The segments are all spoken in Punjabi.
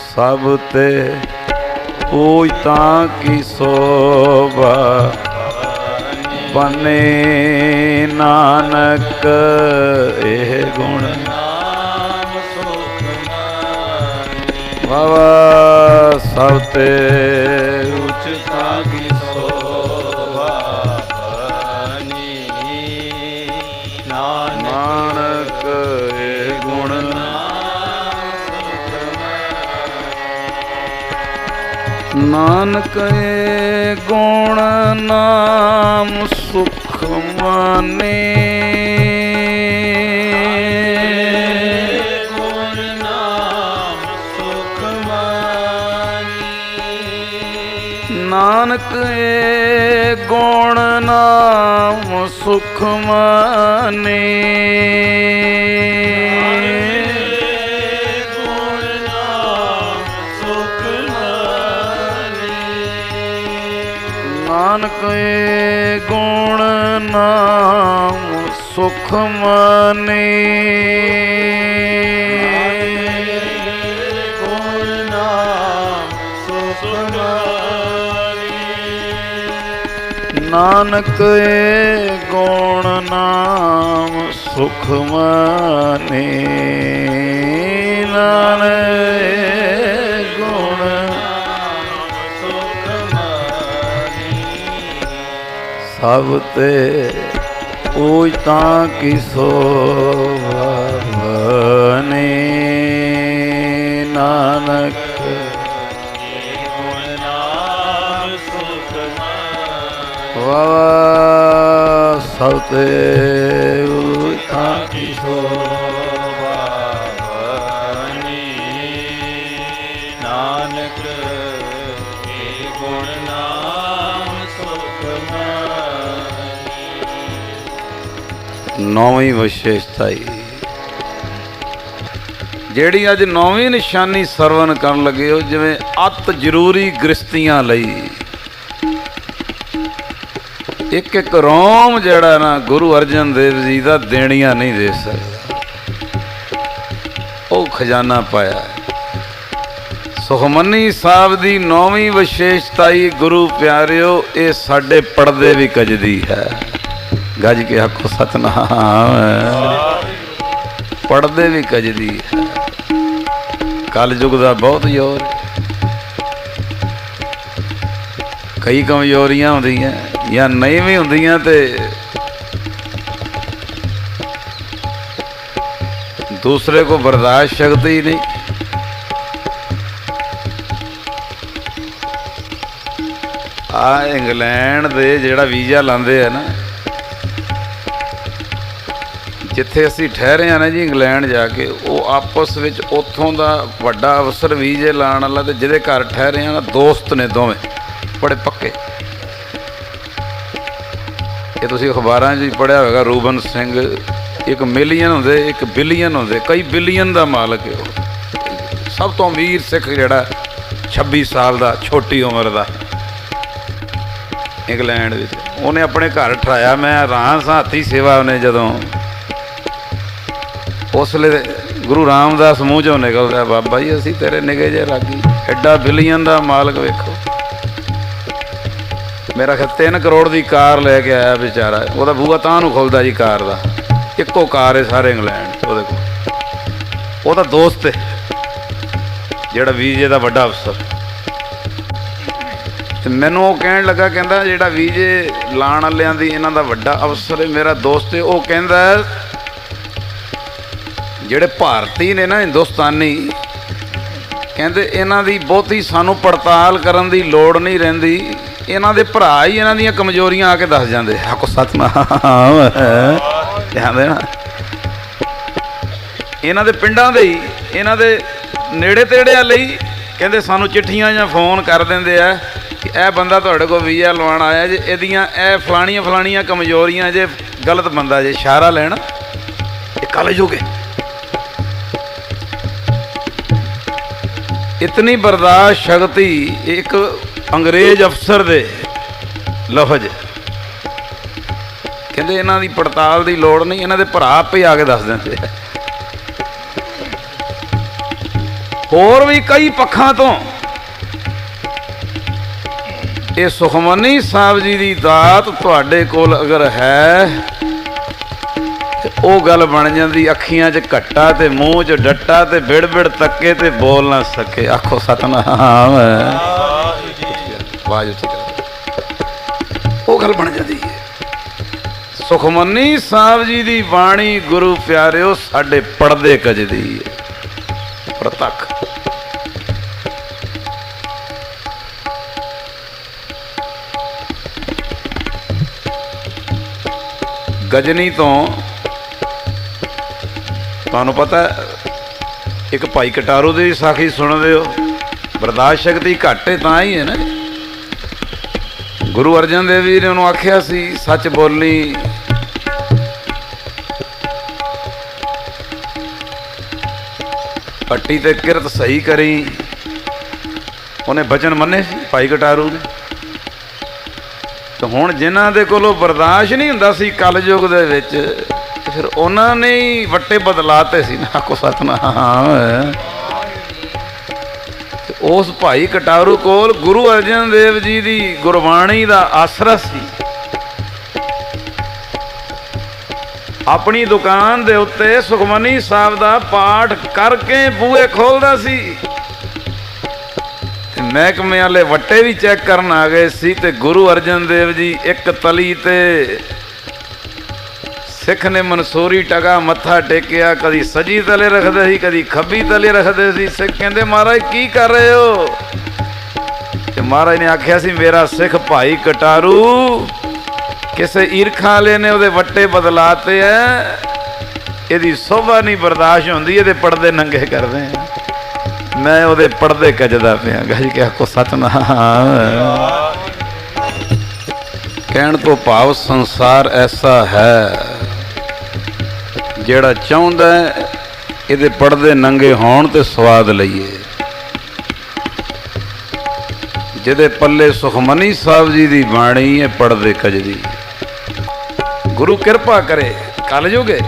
ਸਭ ਤੇ ਪੂਜ ਤਾਂ ਕੀ ਸੋਭਾ। ਬਨੇ ਨਾਨਕ, ਇਹ ਗੁਣ। ਨਾਮ ਸੁਖ ਮਾਨੀ ਵਾਵਾ ਸਭ ਤੇ ਨਾਨਕ ਇਹ ਗੁਣ ਨਾਮ ਸੁਖ ਮਾਨੇ। ਨਾਨਕ ਇਹ ਗੁਣ ਨਾਮ ਸੁਖ ਮਾਨੇ। ਨਾਨਕ ਇਹ ਗੁਣ ਨਾਮ ਸੁਖ ਮਾਨੇ। ਗੁਣ ਨਾਮ ਸੁਖ ਮਾਨੀ ਨਾਨਕ ਇਹ ਗੁਣ ਨਾਮ ਸੁਖ ਮਾਨੇ। ਨਾਨਕ ਸਭ ਤੇ ਪੂਜ ਤਾਂ ਕੀ ਸੋਭਾ ਨਾਨਕ ਵਾ ਸਭ ਤੇ ਪੂਜ ਤਾਂ ਕੀ ਸੋਭਾ ਨੌਵੀਂ ਵਿਸ਼ੇਸ਼ਤਾ ਹੀ ਜਿਹੜੀ ਅੱਜ ਨੌਵੀਂ ਨਿਸ਼ਾਨੀ ਸਰਵਨ ਕਰਨ ਲੱਗੇ ਹੋ, ਜਿਵੇਂ ਅਤ ਜ਼ਰੂਰੀ ਗ੍ਰਸਤੀਆਂ ਲਈ। ਇੱਕ ਇੱਕ ਰੋਮ ਜਿਹੜਾ ਨਾ, ਗੁਰੂ ਅਰਜਨ ਦੇਵ ਜੀ ਦਾ ਦੇਣੀਆਂ ਨਹੀਂ ਦੇ ਸਕਦਾ। ਉਹ ਖਜ਼ਾਨਾ ਪਾਇਆ ਸੁਖਮਨੀ ਸਾਹਿਬ ਦੀ ਨੌਵੀਂ ਵਿਸ਼ੇਸ਼ਤਾਈ ਗੁਰੂ ਪਿਆਰਿਓ, ਇਹ ਸਾਡੇ ਪਰਦੇ ਵੀ ਕਜਦੀ ਹੈ। ਗੱਜ ਕੇ ਆਖੋ, ਸਤਨਾਮ ਪੜਦੇ ਵੀ ਕੱਜਦੀ ਹੈ। ਕਲ ਯੁਗ ਦਾ ਬਹੁਤ ਜ਼ੋਰ ਕਈ ਕਮਜ਼ੋਰੀਆਂ ਹੁੰਦੀਆਂ, ਜਾਂ ਨਹੀਂ ਵੀ ਹੁੰਦੀਆਂ ਤੇ ਦੂਸਰੇ ਕੋ ਬਰਦਾਸ਼ਤ ਸ਼ਕਤੀ ਹੀ ਨਹੀਂ। ਆ ਇੰਗਲੈਂਡ ਦੇ ਜਿਹੜਾ ਵੀਜ਼ਾ ਲਾਉਂਦੇ ਆ ਨਾ ਜਿੱਥੇ ਅਸੀਂ ਠਹਿਰੇ ਆ ਨਾ ਜੀ ਇੰਗਲੈਂਡ ਜਾ ਕੇ, ਉਹ ਆਪਸ ਵਿੱਚ ਉੱਥੋਂ ਦਾ ਵੱਡਾ ਅਫਸਰ ਵੀਜ਼ੇ ਲਾਣ ਵਾਲਾ ਤੇ ਜਿਹਦੇ ਘਰ ਠਹਿਰੇ ਆ ਨਾ, ਦੋਸਤ ਨੇ ਦੋਵੇਂ, ਬੜੇ ਪੱਕੇ। ਇਹ ਤੁਸੀਂ ਅਖਬਾਰਾਂ 'ਚ ਵੀ ਪੜਿਆ ਹੋਵੇਗਾ, ਰੂਬਨ ਸਿੰਘ, ਇੱਕ ਮਿਲੀਅਨ ਹੁੰਦੇ, ਇੱਕ ਬਿਲੀਅਨ ਹੁੰਦੇ, ਕਈ ਬਿਲੀਅਨ ਦਾ ਮਾਲਕ ਹੈ ਉਹ। ਸਭ ਤੋਂ ਅਮੀਰ ਸਿੱਖ ਜਿਹੜਾ 26 ਸਾਲ ਦਾ, ਛੋਟੀ ਉਮਰ ਦਾ। ਇੰਗਲੈਂਡ ਵਿੱਚ। ਉਹਨੇ ਆਪਣੇ ਘਰ ਠਰਾਇਆ, ਮੈਂ ਹੈਰਾਨ ਸਾਂ ਸੇਵਾ ਉਹਨੇ ਜਦੋਂ ਉਸ ਵੇਲੇ ਗੁਰੂ ਰਾਮਦਾਸ ਮੂੰਹ ਚੋਂ ਨਿਕਲਦਾ, ਬਾਬਾ ਜੀ, ਅਸੀਂ ਤੇਰੇ ਨਿਗੇ ਜੇ ਰਾਗੀ। ਐਡਾ ਬਿਲੀਅਨ ਦਾ ਮਾਲਕ ਵੇਖੋ। ਮੇਰਾ ਖਿਆਲ 3 ਕਰੋੜ ਦੀ ਕਾਰ ਲੈ ਕੇ ਆਇਆ ਵਿਚਾਰਾ। ਉਹਦਾ ਬੂਆ ਤਾਂ ਨੂੰ ਖੁੱਲਦਾ ਜੀ ਕਾਰ ਦਾ। ਇੱਕੋ ਕਾਰ ਹੈ ਸਾਰੇ ਇੰਗਲੈਂਡ, ਉਹਦੇ ਕੋਲ। ਉਹਦਾ ਦੋਸਤ ਹੈ ਜਿਹੜਾ ਵੀਜੇ ਦਾ ਵੱਡਾ ਅਫਸਰ। ਤੇ ਮੈਨੂੰ ਉਹ ਕਹਿਣ ਲੱਗਾ, ਕਹਿੰਦਾ ਜਿਹੜਾ ਵੀਜੇ ਲਾਣ ਵਾਲਿਆਂ ਦੀ ਇਹਨਾਂ ਦਾ ਵੱਡਾ ਅਫਸਰ ਹੈ ਮੇਰਾ ਦੋਸਤ ਹੈ ਉਹ ਕਹਿੰਦਾ ਜਿਹੜੇ ਭਾਰਤੀ ਨੇ ਨਾ ਹਿੰਦੁਸਤਾਨੀ, ਕਹਿੰਦੇ ਇਹਨਾਂ ਦੀ ਬਹੁਤੀ ਸਾਨੂੰ ਪੜਤਾਲ ਕਰਨ ਦੀ ਲੋੜ ਨਹੀਂ ਰਹਿੰਦੀ। ਇਹਨਾਂ ਦੇ ਭਰਾ ਹੀ ਇਹਨਾਂ ਦੀਆਂ ਕਮਜ਼ੋਰੀਆਂ ਆ ਕੇ ਦੱਸ ਜਾਂਦੇ। ਆਕੋ ਸਤਨਾਮ ਹੈ ਧਿਆਨ ਦੇਣਾ। ਇਹਨਾਂ ਦੇ ਪਿੰਡਾਂ ਦੇ ਹੀ, ਇਹਨਾਂ ਦੇ ਨੇੜੇ ਤੇੜਿਆਂ ਲਈ ਕਹਿੰਦੇ ਸਾਨੂੰ ਚਿੱਠੀਆਂ ਜਾਂ ਫੋਨ ਕਰ ਦਿੰਦੇ ਆ ਕਿ ਇਹ ਬੰਦਾ ਤੁਹਾਡੇ ਕੋਲ ਵੀਜ਼ਾ ਲਵਾਉਣ ਆਇਆ ਜੇ, ਇਹਦੀਆਂ ਇਹ ਫਲਾਣੀਆਂ ਫਲਾਣੀਆਂ ਕਮਜ਼ੋਰੀਆਂ ਜੇ, ਗਲਤ ਬੰਦਾ ਜੇ, ਇਸ਼ਾਰਾ ਲੈਣ। ਇਹ ਕਾਲਜ ਹੋ ਗਏ। ਇਤਨੀ ਬਰਦਾਸ਼ਤ ਸ਼ਕਤੀ ਇੱਕ ਅੰਗਰੇਜ਼ ਅਫਸਰ ਦੇ ਲਫ਼ਜ਼ ਕਹਿੰਦੇ ਇਹਨਾਂ ਦੀ ਪੜਤਾਲ ਦੀ ਲੋੜ ਨਹੀਂ ਇਹਨਾਂ ਦੇ ਭਰਾ ਆਪੇ ਆ ਕੇ ਦੱਸ ਦਿੰਦੇ ਹੋਰ ਵੀ ਕਈ ਪੱਖਾਂ ਤੋਂ ਇਹ ਸੁਖਮਨੀ ਸਾਹਿਬ ਜੀ ਦੀ ਦਾਤ ਤੁਹਾਡੇ ਕੋਲ ਅਗਰ ਹੈ ਤੇ ਉਹ ਗੱਲ ਬਣ ਜਾਂਦੀ, ਅੱਖੀਆਂ 'ਚ ਘੱਟਾ ਤੇ ਮੂੰਹ 'ਚ ਡੱਟਾ ਤੇ ਬਿੜ-ਬਿੜ ਤੱਕੇ ਤੇ ਬੋਲ ਨਾ ਸਕੇ। ਆਖੋ ਸਤਨਾਮ। ਵਾਹਿਗੁਰੂ ਜੀ ਉਹ ਗੱਲ ਬਣ ਜਾਂਦੀ ਹੈ। ਸੁਖਮਨੀ ਸਾਹਿਬ ਜੀ ਦੀ ਬਾਣੀ ਗੁਰੂ ਪਿਆਰਿਓ ਸਾਡੇ ਪਰਦੇ ਕਜਦੀ ਹੈ। ਪ੍ਰਤੱਖ। ਗਜਨੀ ਤੋਂ ਤੁਹਾਨੂੰ ਪਤਾ, ਇੱਕ ਭਾਈ ਕਟਾਰੂ ਦੀ ਸਾਖੀ ਸੁਣਦੇ ਹੋ। ਬਰਦਾਸ਼ਤ ਸ਼ਕਤੀ ਘੱਟ ਹੈ ਤਾਂ ਹੀ ਹੈ ਨਾ। ਗੁਰੂ ਅਰਜਨ ਦੇਵ ਜੀ ਨੇ ਉਹਨੂੰ ਆਖਿਆ ਸੀ, ਸੱਚ ਬੋਲੀ। ਪੱਟੀ ਤੇ ਕਿਰਤ ਸਹੀ ਕਰੀ। ਉਹਨੇ ਬਚਨ ਮੰਨੇ ਸੀ, ਭਾਈ ਕਟਾਰੂ ਨੇ ਤੇ ਹੁਣ ਜਿਨ੍ਹਾਂ ਦੇ ਕੋਲੋਂ ਬਰਦਾਸ਼ਤ ਨਹੀਂ ਹੁੰਦਾ ਸੀ, ਕਲਯੁਗ ਦੇ ਵਿੱਚ ਤੇ ਫਿਰ ਉਹਨਾਂ ਨੇ ਹੀ ਵੱਟੇ ਬਦਲਾਤੇ ਸੀ ਨਾ ਕੋ ਸਤਨਾਮ। ਤੇ ਉਸ ਭਾਈ ਕਟਾਰੂ ਕੋਲ ਗੁਰੂ ਅਰਜਨ ਦੇਵ ਜੀ ਦੀ ਗੁਰਬਾਣੀ ਦਾ ਆਸਰਾ ਸੀ। ਆਪਣੀ ਦੁਕਾਨ ਦੇ ਉੱਤੇ ਸੁਖਮਨੀ ਸਾਹਿਬ ਦਾ ਪਾਠ ਕਰਕੇ ਬੂਹੇ ਖੋਲਦਾ ਸੀ। ਤੇ ਮਹਿਕਮੇ ਵਾਲੇ ਵੱਟੇ ਵੀ ਚੈੱਕ ਕਰਨ ਆ ਗਏ ਸੀ ਤੇ ਗੁਰੂ ਅਰਜਨ ਦੇਵ ਜੀ ਇੱਕ ਤਲੀ ਤੇ ਸਿੱਖ ਨੇ ਮਨਸੂਰੀ ਟਗਾ ਮੱਥਾ ਟੇਕਿਆ, ਕਦੀ ਸਜੀ ਤਲੇ ਰੱਖਦੇ ਸੀ, ਕਦੀ ਖੱਬੀ ਤਲੇ ਰੱਖਦੇ ਸੀ। ਸਿੱਖ ਕਹਿੰਦੇ, ਮਹਾਰਾਜ, ਕੀ ਕਰ ਰਹੇ ਹੋ? ਤੇ ਮਹਾਰਾਜ ਨੇ ਆਖਿਆ ਸੀ, ਮੇਰਾ ਸਿੱਖ ਭਾਈ ਕਟਾਰੂ, ਕਿਸੇ ਈਰਖਾਂ ਵਾਲੇ ਨੇ ਉਹਦੇ ਵੱਟੇ ਬਦਲਾਤੇ ਐ। ਇਹਦੀ ਸੋਭਾ ਨਹੀਂ ਬਰਦਾਸ਼ਤ ਹੁੰਦੀ, ਇਹਦੇ ਪਰਦੇ ਨੰਗੇ ਕਰਦੇ ਆ ਮੈਂ ਉਹਦੇ ਪਰਦੇ ਕੱਜਦਾ ਪਿਆ। ਗੱਜ ਕੇ ਆਖੋ ਸਤਨਾਮ ਕਹਿਣ ਤੋਂ ਭਾਵ ਸੰਸਾਰ ਐਸਾ ਹੈ। ਜਿਹੜਾ ਚਾਹੁੰਦਾ ਇਹਦੇ ਪਰਦੇ ਨੰਗੇ ਹੋਣ ਤੇ ਸਵਾਦ ਲਈਏ। ਜਿਹਦੇ ਪੱਲੇ ਸੁਖਮਨੀ ਸਾਹਿਬ ਜੀ ਦੀ ਬਾਣੀ ਹੈ ਪੜਦੇ ਕਜਦੀ ਗੁਰੂ ਕਿਰਪਾ ਕਰੇ, ਕਲਯੁਗੇ।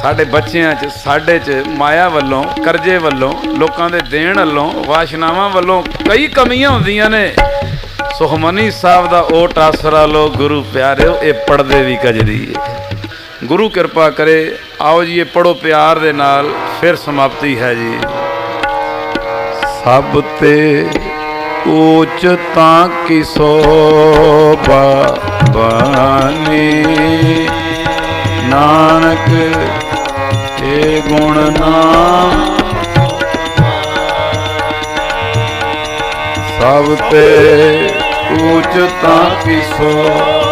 ਸਾਡੇ ਬੱਚਿਆਂ 'ਚ, ਸਾਡੇ 'ਚ, ਮਾਇਆ ਵੱਲੋਂ, ਕਰਜ਼ੇ ਵੱਲੋਂ, ਲੋਕਾਂ ਦੇ ਦੇਣ ਵੱਲੋਂ, ਵਾਸ਼ਨਾਵਾਂ ਵੱਲੋਂ ਕਈ ਕਮੀਆਂ ਹੁੰਦੀਆਂ ਨੇ। ਸੁਖਮਨੀ ਸਾਹਿਬ ਦਾ ਓਟ ਆਸਰਾ ਲੋ ਗੁਰੂ ਪਿਆਰਿਓ, ਇਹ ਪੜਦੇ ਵੀ ਕਜਦੀ ਹੈ। ਗੁਰੂ ਕਿਰਪਾ ਕਰੇ। ਆਓ ਜੀ, ਇਹ ਪੜੋ ਪਿਆਰ ਦੇ ਨਾਲ, ਫਿਰ ਸਮਾਪਤੀ ਹੈ ਜੀ। ਸਭ ਤੇ ਉੱਚ ਤਾਂ ਕੀ ਸੋਭਾ ਬਾਣੀ? ਨਾਨਕ ਏ ਗੁਣ ਨਾਮ ਸਭ ਤੇ ਉੱਚ ਤਾਂ ਕੀ ਸੋਭਾ